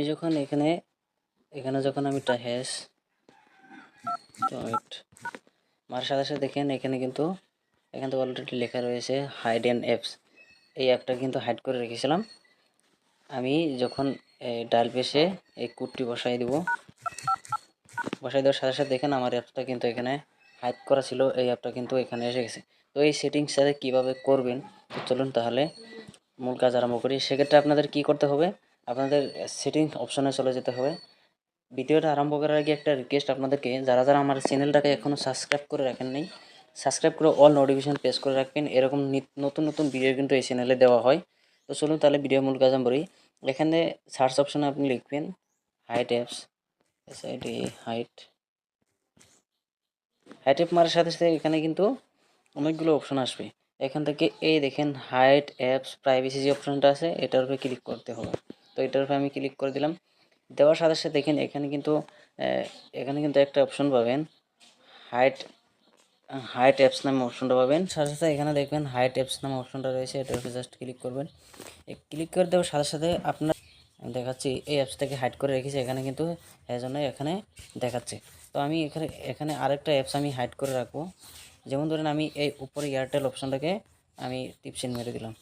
আমি যখন এখানে এখানে যখন আমি একটা হ্যাশ মার সাথে সাথে দেখেন এখানে কিন্তু, এখানে তো অলরেডি লেখা রয়েছে হাইড অ্যান্ড অ্যাপস এই অ্যাপটা কিন্তু হাইড করে রেখেছিলাম। আমি যখন ডাল পেশে এই কুটটি বসাই দিব, বসাই দেওয়ার সাথে সাথে দেখেন আমার অ্যাপটা কিন্তু এখানে হাইড করা ছিল, এই অ্যাপটা কিন্তু এখানে এসে গেছে। তো এই সেটিংসটা কীভাবে করবেন চলুন তাহলে মূল কাজ আরম্ভ করি। সেক্ষেত্রে আপনাদের কি করতে হবে আপনাদের সেটিং অপশনে চলে যেতে হবে। ভিডিওটা আরম্ভ করার আগে একটা রিকোয়েস্ট আপনাদেরকে, যারা যারা আমার চ্যানেলটাকে এখনও সাবস্ক্রাইব করে রাখেন নাই সাবস্ক্রাইব করে অল নোটিফিকেশন প্রেস করে রাখবেন। এরকম নতুন নতুন ভিডিও কিন্তু এই চ্যানেলে দেওয়া হয়। তো চলুন তাহলে ভিডিও মূল কাজ করি এখানে সার্চ অপশনে আপনি লিখবেন height apps S I D height height app মারার সাথে সাথে এখানে কিন্তু অনেকগুলো অপশন আসবে। এখান থেকে এই দেখেন হাইট অ্যাপস প্রাইভেসি যে অপশনটা আছে, এটার উপরে ক্লিক করতে হবে। তো এটার উপরে আমি ক্লিক করে দিলাম। দেওয়ার সাথে সাথে দেখেন এখানে কিন্তু এখানে কিন্তু একটা অপশন পাবেন। হাইট হাইট অ্যাপস নামে অপশনটা পাবেন। সাথে সাথে এখানে দেখবেন হাইট অ্যাপস নামে অপশনটা রয়েছে, এটার উপরে জাস্ট ক্লিক করবেন। ক্লিক করে দেওয়ার সাথে সাথে আপনার দেখাচ্ছি, এই অ্যাপসটাকে হাইড করে রেখেছি, এখানে কিন্তু জন্য এখানে দেখাচ্ছে। তো আমি এখানে এখানে আরেকটা অ্যাপস আমি হাইড করে রাখব। যেমন ধরেন আমি এই উপরে এয়ারটেল অপশনটাকে আমি টিপসিন মেরে দিলাম।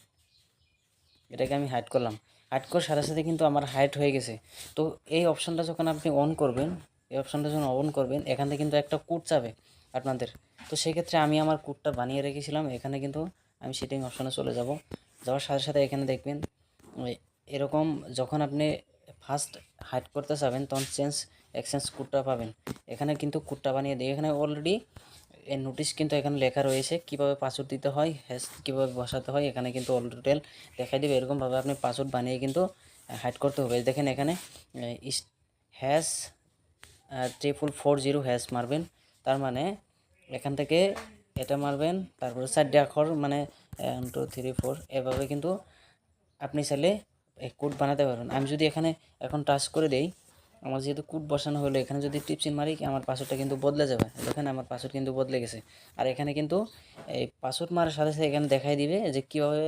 এটাকে আমি হাইড করলাম। করার সাথে সাথে কিন্তু আমার হাইট হয়ে গেছে। তো এই অপশানটা যখন আপনি অন করবেন, এই অপশানটা যখন অন করবেন, এখান থেকে কিন্তু একটা কোড চাবে আপনাদের। তো সেক্ষেত্রে আমি আমার কোডটা বানিয়ে রেখেছিলাম। এখানে কিন্তু আমি সেটিং অপশানে চলে যাব। যাওয়ার সাথে সাথে এখানে দেখবেন এরকম যখন আপনি ফার্স্ট হাইড করতে চাবেন তখন চেঞ্জ এক্সচেঞ্জ কোডটা পাবেন। এখানে কিন্তু কোডটা বানিয়ে দিই। এখানে অলরেডি এই নোটিশ কিন্তু এখানে লেখা রয়েছে। কীভাবে পাসওয়ার্ড দিতে হয় হ্যাশ কীভাবে বসাতে হয়, এখানে কিন্তু অল টোটাল দেখাই দেবে। এরকমভাবে আপনি পাসওয়ার্ড বানিয়ে কিন্তু হাইড করতে হবে। দেখেন এখানে hash triple four zero hash মারবেন। তার মানে এখান থেকে এটা মারবেন, তারপরে চারটে আখর মানে টু থ্রি ফোর এভাবে কিন্তু আপনি চাইলে কোড বানাতে পারবেন। আমি যদি এখানে এখন টাচ করে দেই আমার যেহেতু কোড বসানো হলো, এখানে যদি টিপসিন মারি, আমার পাসওয়ার্ডটা কিন্তু বদলে যাবে। দেখেন আমার পাসওয়ার্ড কিন্তু বদলে গেছে। আর এখানে কিন্তু এই পাসওয়ার্ড মারার সাথে সাথে এখানে দেখাই দিবে যে কীভাবে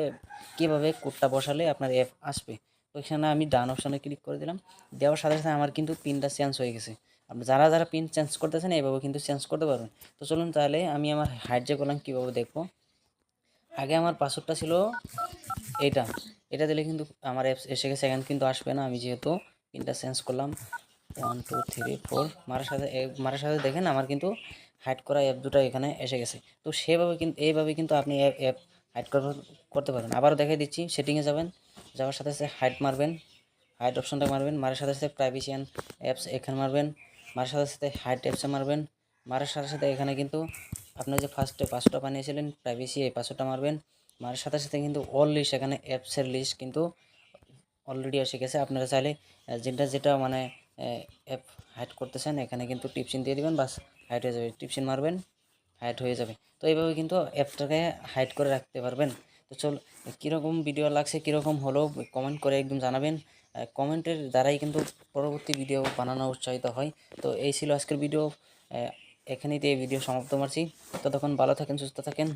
কীভাবে কোডটা বসালে আপনার অ্যাপ আসবে। তো এখানে আমি ডান অপশানে ক্লিক করে দিলাম। দেওয়ার সাথে সাথে আমার কিন্তু পিনটা চেঞ্জ হয়ে গেছে। আপনি যারা যারা পিন চেঞ্জ করতেছেন, এইভাবে কিন্তু চেঞ্জ করতে পারবেন। তো চলুন তাহলে আমি আমার হাইড যে করলাম, কীভাবে দেখব? আগে আমার পাসওয়ার্ডটা ছিল এইটা। এটা দিলে কিন্তু আমার অ্যাপস এসে গেছে, এখানে কিন্তু আসবে না। আমি যেহেতু পিনটা চেঞ্জ করলাম ওয়ান টু থ্রি ফোর মারার সাথে মারার সাথে দেখেন আমার কিন্তু হাইড করা অ্যাপ দুটো এখানে এসে গেছে। তো সেভাবে কিন্তু এইভাবে কিন্তু আপনি অ্যাপ অ্যাপ হাইড করতে পারেন আবারও দেখাই দিচ্ছি সেটিংয়ে যাবেন, যাওয়ার সাথে সাথে হাইড মারবেন হাইড অপশনটা মারবেন, মারার সাথে সাথে প্রাইভেসি অ্যাপস এখানে মারবেন, মারার সাথে সাথে হাইড অ্যাপসে মারবেন, মারার সাথে সাথে এখানে কিন্তু আপনি যে ফার্স্টে পাসওয়ার্ডটা বানিয়েছিলেন প্রাইভেসি এই পাসওয়ার্ডটা মারবেন, মারার সাথে সাথে কিন্তু অল লিস্ট এখানে অ্যাপসের লিস্ট কিন্তু অলরেডি এসে গেছে। আপনারা চাইলে যেটা যেটা মানে অ্যাপ হাইড করতেছেন, এখানে কিন্তু টিপসিন দিয়ে দিবেন, বাস হাইড হয়ে যাবে। টিপসিন মারবেন হাইড হয়ে যাবে। তো এইভাবে কিন্তু অ্যাপটাকে হাইড করে রাখতে পারবেন। তো চল, কীরকম ভিডিও লাগছে, কীরকম হলো কমেন্ট করে একদম জানাবেন। কমেন্টের দ্বারাই কিন্তু পরবর্তী ভিডিও বানানো উৎসাহিত হয়। তো এই ছিল আজকের ভিডিও এখানেই এই ভিডিও সমাপ্ত মারছি। ততক্ষণ ভালো থাকেন, সুস্থ থাকেন।